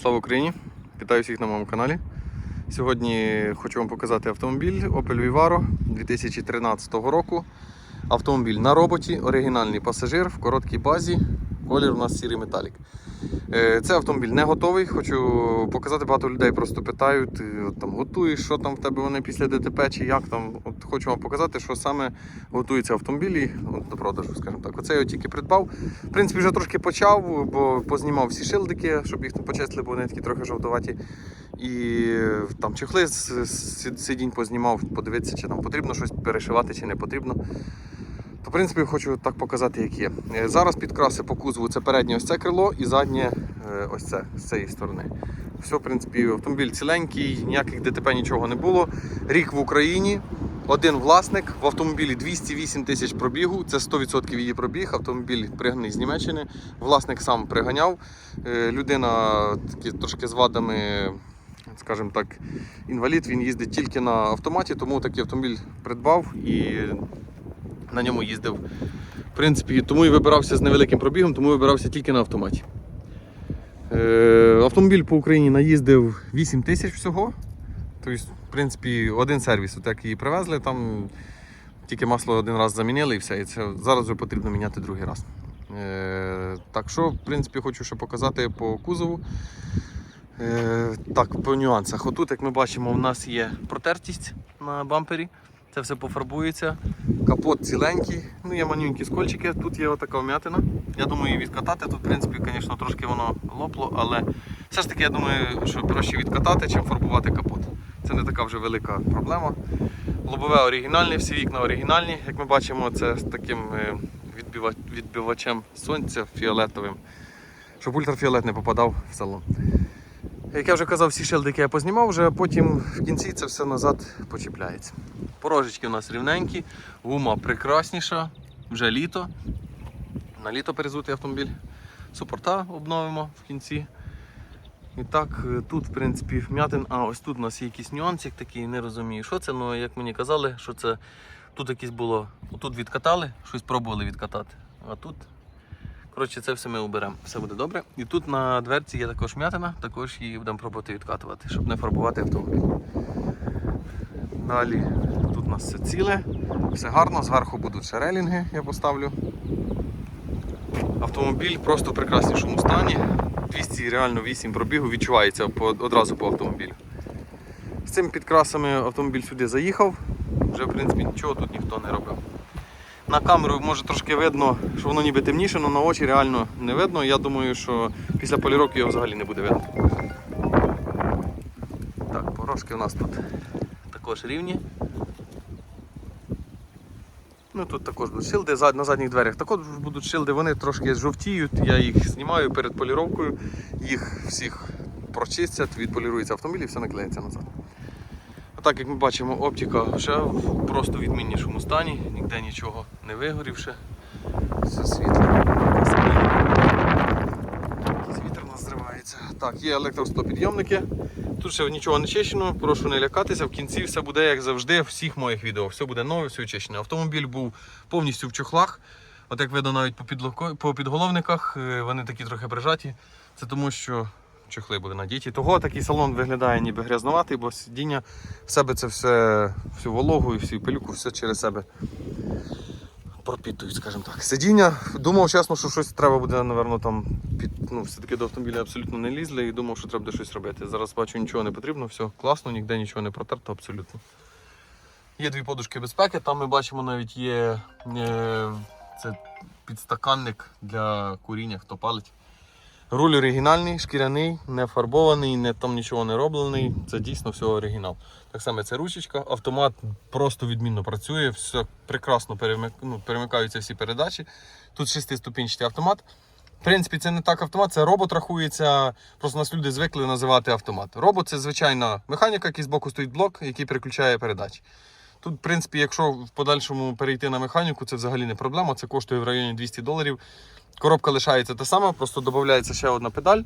Слава Україні! Вітаю всіх на моєму каналі. Сьогодні хочу вам показати автомобіль Opel Vivaro 2013 року. Автомобіль на роботі, оригінальний пасажир в короткій базі. Колір у нас сірий металік. Е, Це автомобіль не готовий. Хочу показати, багато людей просто питають, там готуєш, що там в тебе вони після ДТП чи як там. От хочу вам показати, що саме готується автомобілі до продажу, скажімо так. Оце я тільки придбав. В принципі, вже трошки почав, бо познімав всі шилдики, щоб їх там почистили, бо вони такі трохи жовтуваті. І е, там чехли з сидінь познімав, подивитися, чи там потрібно щось перешивати, чи не потрібно. То, в принципі, хочу так показати, як є. Е, Зараз підкраси по кузову це переднє ось це крило і заднє е, ось це з цієї сторони. Все, в принципі, автомобіль ціленький, ніяких ДТП нічого не було. Рік в Україні. Один власник в автомобілі 208 тисяч пробігу, це 100% її пробіг. Автомобіль пригнаний з Німеччини. Власник сам приганяв. Е, Людина такі трошки з вадами, скажімо так, інвалід. Він їздить тільки на автоматі, тому такий автомобіль придбав і на ньому їздив. В принципі, тому і вибирався з невеликим пробігом, тому вибирався тільки на автоматі. Е, автомобіль по Україні наїздив 8 тисяч всього. Тобто, в принципі, один сервіс, от як її привезли, там тільки масло один раз замінили і все. І це зараз вже потрібно міняти другий раз. Е, так що, в принципі, хочу ще показати по кузову. Е, так, по нюансах. Отут, як ми бачимо, у нас є протертість на бампері. Це все пофарбується. Капот ціленький, ну є манюнькі скольчики, тут є отака вмятина. Я думаю, її відкатати. Тут, в принципі, звісно, трошки воно лопло, але все ж таки, я думаю, що краще відкатати, чим фарбувати капот. Це не така вже велика проблема. Лобове оригінальне, всі вікна оригінальні. Як ми бачимо, це з таким е, відбивачем сонця фіолетовим, щоб ультрафіолет не попадав в салон. Як я вже казав, всі шилдики я познімав, вже потім в кінці це все назад почіпляється. Порожечки у нас рівненькі, гума прекрасніша, вже літо. На літо перезутий автомобіль. Супорта обновимо в кінці. І так, е, тут, в принципі, вмятин. А, ось тут у нас є якийсь нюансик такий, не розумію, що це, але як мені казали, що це тут якесь було. Тут відкатали, щось пробували відкатати. А тут Коротше, це все ми уберемо, все буде добре. І тут на дверці є також м'ятина, також її будемо пробувати відкатувати, щоб не фарбувати автомобіль. Далі тут у нас все ціле, все гарно, зверху будуть ще релінги, я поставлю. Автомобіль просто в прекраснішому стані. 200 реально 8 пробігу відчувається по, одразу по автомобілю. З цими підкрасами автомобіль сюди заїхав, вже в принципі нічого тут ніхто не робив. На камеру може трошки видно, що воно ніби темніше, але на очі реально не видно. Я думаю, що після поліровки його взагалі не буде видно. Так, порожки у нас тут також рівні. Ну тут також будуть шилди на задніх дверях. Також будуть шилди, вони трошки жовтіють. Я їх знімаю перед поліровкою, їх всіх прочистять, відполірується автомобіль і все наклеїться назад. А так як ми бачимо, оптика вже в просто відміннішому стані, ніде нічого не вигорівши. Все світло. Вітер нас зривається. Так, є електростопідйомники. Тут ще нічого не чищено, прошу не лякатися. В кінці все буде, як завжди, в всіх моїх відео. Все буде нове, все чищене. Автомобіль був повністю в чохлах. От як видно навіть по підголовниках, е, вони такі трохи прижаті. Це тому, що чохли були надіті. Того такий салон виглядає ніби грязнуватий, бо сидіння в себе це все, всю вологу і всю пилюку, все через себе пропітують, скажімо так. Сидіння, думав чесно, що щось треба буде, напевно, там під, ну, все-таки до автомобіля абсолютно не лізли і думав, що треба буде щось робити. Зараз бачу, нічого не потрібно, все класно, ніде нічого не протерто абсолютно. Є дві подушки безпеки, там ми бачимо навіть є е, це підстаканник для куріння, хто палить. Руль оригінальний, шкіряний, не фарбований, не, там нічого не роблений. Це дійсно все оригінал. Так само це ручечка, автомат просто відмінно працює, все прекрасно перемик... ну, перемикаються всі передачі. Тут шестиступінчатий автомат. В принципі, це не так автомат, це робот рахується. Просто нас люди звикли називати автомат. Робот це звичайна механіка, який збоку стоїть блок, який переключає передачі. Тут, в принципі, якщо в подальшому перейти на механіку, це взагалі не проблема. Це коштує в районі 200 доларів. Коробка лишається та сама, просто додається ще одна педаль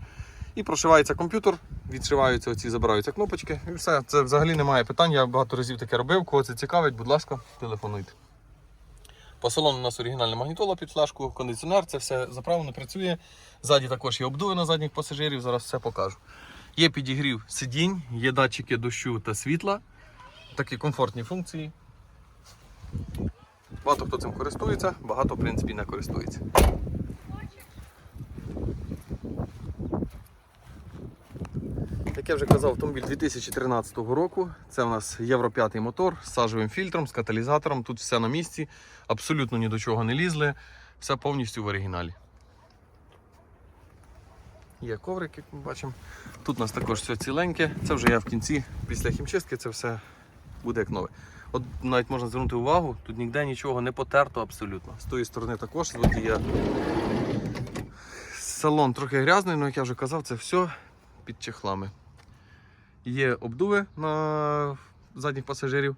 і прошивається комп'ютер, відшиваються оці, забираються кнопочки і все. Це взагалі немає питань. Я багато разів таке робив. Кого це цікавить, будь ласка, телефонуйте. По салону у нас оригінальна магнітола під флешку, кондиціонер, це все заправлено, працює. Ззаді також є обдуви на задніх пасажирів, зараз все покажу. Є підігрів сидінь, є датчики дощу та світла. Такі комфортні функції. Багато хто цим користується, багато в принципі не користується. Як я вже казав, автомобіль 2013 року. Це у нас Євро 5 мотор з сажовим фільтром, з каталізатором. Тут все на місці, абсолютно ні до чого не лізли. Все повністю в оригіналі. Є коврик, як ми бачимо. Тут у нас також все ціленьке. Це вже я в кінці, після хімчистки, це все буде як нове. От навіть можна звернути увагу, тут ніде нічого не потерто абсолютно. З тої сторони також з водія. Салон трохи грязний, але як я вже казав, це все під чехлами. Є обдуви на задніх пасажирів.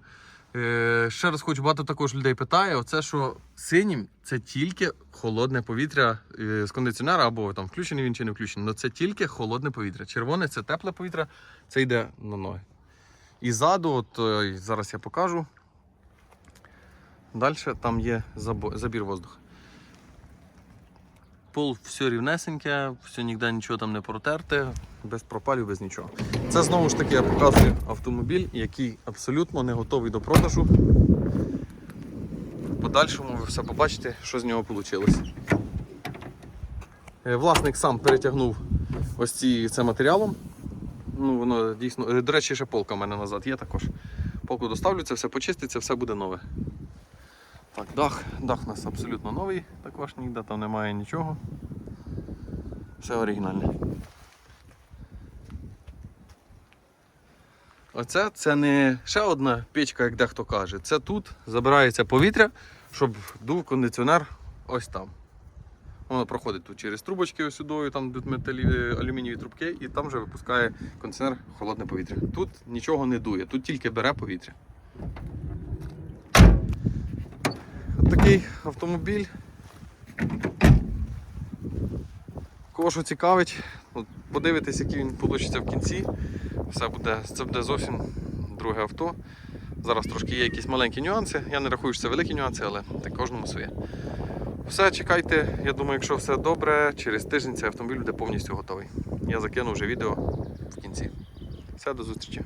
Е, ще раз хочу, багато також людей питає: оце що синім це тільки холодне повітря е, з кондиціонера, або там включений він чи не включений. але це тільки холодне повітря. Червоне це тепле повітря, це йде на ноги. І ззаду, от е, зараз я покажу. Далі там є забір воздуху. Пол все рівнесеньке, все ніде нічого там не протерте, без пропалів, без нічого. Це знову ж таки я показую автомобіль, який абсолютно не готовий до продажу. В подальшому ви все побачите, що з нього вийшло. Власник сам перетягнув ось ці, це матеріалом. Ну, воно дійсно. е, До речі, ще полка в мене назад є також. Полку доставлю, це все почиститься, все буде нове. Так, дах, дах у нас абсолютно новий, також ніде там немає нічого. Все оригінальне. Оце це не ще одна печка, як дехто каже. Це тут забирається повітря, щоб дув кондиціонер ось там. Воно проходить тут через трубочки ось сюди, там йдуть металі, алюмінієві трубки, і там вже випускає кондиціонер холодне повітря. Тут нічого не дує, тут тільки бере повітря. Такий автомобіль. Кого що цікавить, от подивитись, який він вийде в кінці. Все буде, це буде зовсім друге авто. Зараз трошки є якісь маленькі нюанси. Я не рахую, що це великі нюанси, але так кожному своє. Все, чекайте. Я думаю, якщо все добре, через тиждень цей автомобіль буде повністю готовий. Я закину вже відео в кінці. Все, до зустрічі.